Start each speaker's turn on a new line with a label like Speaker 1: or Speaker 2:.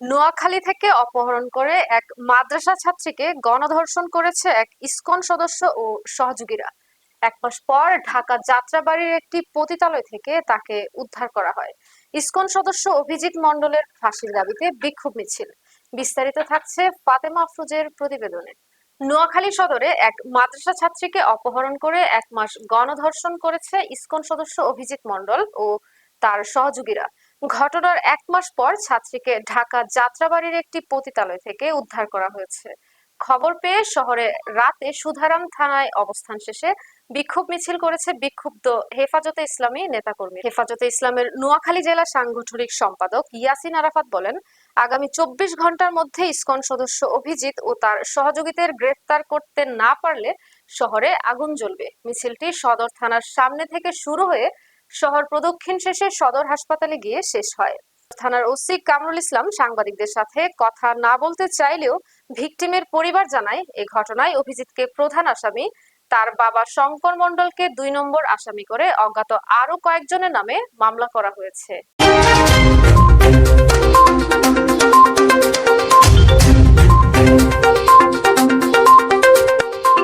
Speaker 1: নোয়াখালী থেকে অপহরণ করে এক মাদ্রাসা ছাত্রীকে গণধর্ষণ করেছে এক ইসকন সদস্য ও সহযোগীরা। এক মাস পর ঢাকা যাত্রাবাড়ির একটি পতিতালয় থেকে তাকে উদ্ধার করা হয়। ইসকন সদস্য অভিজিৎ মণ্ডলের ফাঁসির দাবিতে বিক্ষোভ মিছিল। বিস্তারিত থাকছে ফাতেমা আফরোজের প্রতিবেদনে। নোয়াখালী সদরে এক মাদ্রাসা ছাত্রীকে অপহরণ করে এক মাস গণধর্ষণ করেছে ইসকন সদস্য অভিজিৎ মণ্ডল ও তার সহযোগীরা। ঘটনার এক মাস পর ছাত্রীকে ঢাকা যাত্রাবাড়ির একটি পতিতালয় থেকে উদ্ধার করা হয়েছে। খবর পেয়ে শহরে রাতে সুধারাম থানায় অবস্থান শেষে বিক্ষোভ মিছিল করেছে বিক্ষুব্ধ হেফাজতে ইসলামী নেতাকর্মী। হেফাজতে ইসলামের নোয়াখালী জেলা সাংগঠনিক সম্পাদক ইয়াসিন আরাফাত বলেন, আগামী চব্বিশ ঘণ্টার মধ্যে ইসকন সদস্য অভিজিৎ ও তার সহযোগীদের গ্রেফতার করতে না পারলে শহরে আগুন জ্বলবে। মিছিলটি সদর থানার সামনে থেকে শুরু হয়ে শহর প্রদক্ষিণ শেষে সদর হাসপাতালে গিয়ে শেষ হয়। থানার ওসি কামরুল ইসলাম সাংবাদিকদের সাথে কথা না বলতে চাইলেও ভিকটিমের পরিবার জানায়, এ ঘটনায় অভিজিৎকে প্রধান আসামি, তার বাবা শঙ্কর মণ্ডলকে দুই নম্বর আসামি করে অজ্ঞাত আরও কয়েকজনের নামে মামলা করা হয়েছে।